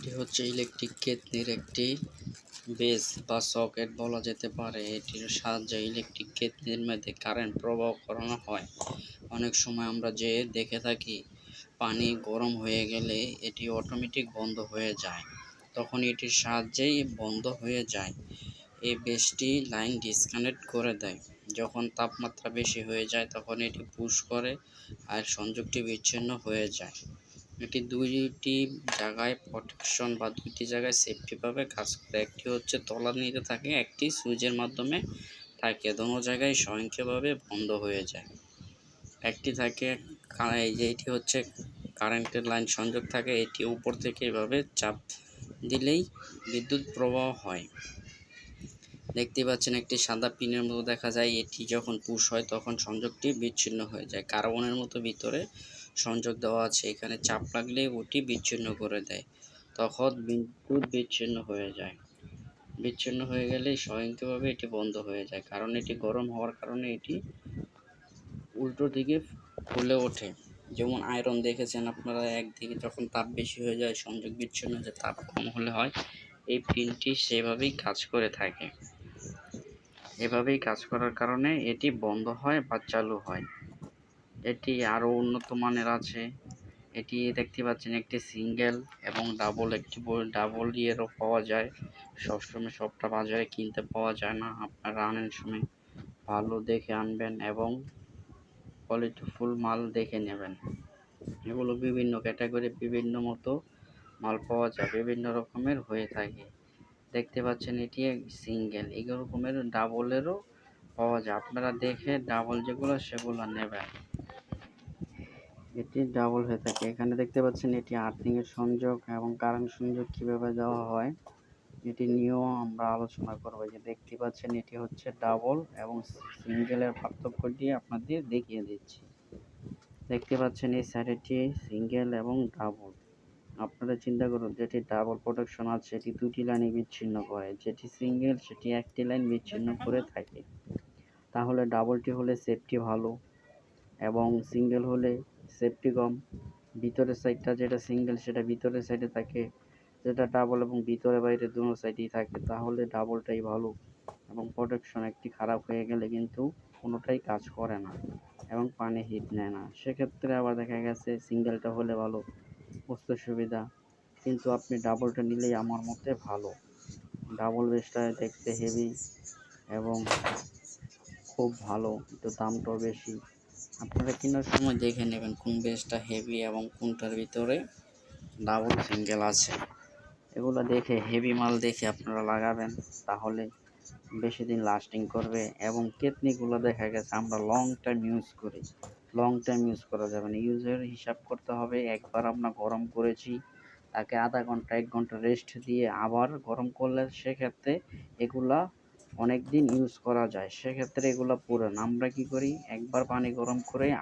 এটি হচ্ছে ইলেকট্রিক কেতনির একটি বেস বা সকেট বলা যেতে পারে। এটির সাহায্যে ইলেকট্রিক কেতনির মধ্যে কারেন্ট প্রবাহ করানো হয়। অনেক সময় আমরা যে দেখে থাকি, পানি গরম হয়ে গেলে এটি অটোমেটিক বন্ধ হয়ে যায়। তখন এটির সাহায্যেই বন্ধ হয়ে যায়। এই বেসটি লাইন ডিসকানেক্ট করে দেয়। যখন তাপমাত্রা বেশি হয়ে যায়, তখন এটি পুশ করে আর সংযোগটি বিচ্ছিন্ন হয়ে যায়। এটি দুইটি জায়গায় প্রোটেকশন বা দুইটি জায়গায় সেফটিভাবে কাজ করে। একটি হচ্ছে তলার নিচে থাকে, একটি সুইচের মাধ্যমে থাকে। দোনো জায়গায় স্বয়ংক্রিয়ভাবে বন্ধ হয়ে যায়। একটি থাকে এই যে এটি হচ্ছে কারেন্টের লাইন সংযোগ থাকে, এটি উপর থেকে এভাবে চাপ দিলেই বিদ্যুৎ প্রবাহ হয়। দেখতে পাচ্ছেন একটি সাদা পিনের মতো দেখা যায়। এটি যখন পুশ হয়, তখন সংযোগটি বিচ্ছিন্ন হয়ে যায়। কার্বনের মতো ভিতরে সংযোগ দেওয়া আছে। এখানে চাপ লাগলে ওটি বিচ্ছিন্ন করে দেয়। তখন বিদ্যুৎ বিচ্ছিন্ন হয়ে যায়। বিচ্ছিন্ন হয়ে গেলে স্বয়ংক্রিয়ভাবে এটি বন্ধ হয়ে যায়। কারণ এটি গরম হওয়ার কারণে এটি উল্টো দিকে ফুলে ওঠে। যেমন আয়রন দেখেছেন আপনারা, একদিকে যখন তাপ বেশি হয়ে যায়, সংযোগ বিচ্ছিন্ন হয়ে যায়, তাপ কম হলে হয়। এই পিনটি সেভাবেই কাজ করে থাকে। এভাবেই কাজ করার কারণে এটি বন্ধ হয় বা চালু হয়। এটি আরও উন্নত মানের আছে। এটি দেখতে পাচ্ছেন একটি সিঙ্গেল এবং ডাবল একটি ডাবল ইয়েরও পাওয়া যায়। সবসময় সবটা বাজারে কিনতে পাওয়া যায় না। আপনারা আনেন সময় ভালো দেখে আনবেন এবং কোয়ালিটিফুল মাল দেখে নেবেন। এগুলো বিভিন্ন ক্যাটাগরি বিভিন্ন মতো মাল পাওয়া যায়, বিভিন্ন রকমের হয়ে থাকে। দেখতে পাচ্ছেন এটি সিঙ্গেল। এই রকমের ডাবলেরও পাওয়া যায়। আপনারা দেখে ডাবল যেগুলো সেগুলো নেবেন। এটি ডাবল হয়ে থাকে। এখানে দেখতে পাচ্ছেন এটি আর্থিং এর সংযোগ এবং কারেন্ট সংযোগ কীভাবে দেওয়া হয়, এটি নিয়েও আমরা আলোচনা করব। যে দেখতে পাচ্ছেন, এটি হচ্ছে ডাবল এবং সিঙ্গেলের পার্থক্যটি আপনাদের দেখিয়ে দিচ্ছি। দেখতে পাচ্ছেন এই সাইডেটি সিঙ্গেল এবং ডাবল আপনারা চিন্তা করুন যেটি ডাবল প্রোটেকশন আছে এটি দুটি লাইনে বিচ্ছিন্ন করে। যেটি সিঙ্গেল সেটি একটি লাইন বিচ্ছিন্ন করে থাকে। তাহলে ডাবলটি হলে সেফটি ভালো এবং সিঙ্গেল হলে সেফটি কম ভিতরের সাইডটা যেটা সিঙ্গেল সেটা ভিতরের সাইডে থাকে, যেটা ডাবল এবং ভিতরে বাইরে দুটো সাইডেই থাকে, তাহলে ডাবলটাই ভালো এবং প্রোটেকশন একটি খারাপ হয়ে গেলে কিন্তু কোনোটাই কাজ করে না এবং পানি হিট নেয় না। সেক্ষেত্রে আবার দেখা গেছে সিঙ্গেলটা হলে ভালো বুঝতে সুবিধা, কিন্তু আপনি ডাবলটা নিলেই আমার মতে ভালো। ডাবল বেসটা দেখতে হেভি এবং খুব ভালো একটু দামটাও বেশি। আপনারা কেনার সময় দেখে নেবেন কোন বেসটা হেভি এবং কোনটার ভিতরে ডাবল সিঙ্গেল আছে। এগুলো দেখে হেভি মাল দেখে আপনারা লাগাবেন, তাহলে বেশি দিন লাস্টিং করবে এবং কেতনিগুলো দেখা গেছে আমরা লং টাইম ইউজ করি। লং টাইম ইউজ করা যাবে না। ইউজের হিসাব করতে হবে, একবার আমরা গরম করেছি, তাকে আধা ঘণ্টা, এক ঘণ্টা রেস্ট দিয়ে আবার গরম করলে সেক্ষেত্রে এগুলা অনেক দিন ইউজ করা যায়, সেক্ষেত্রে এগুলো পুরান। আমরা কি করি? একবার পানি গরম করে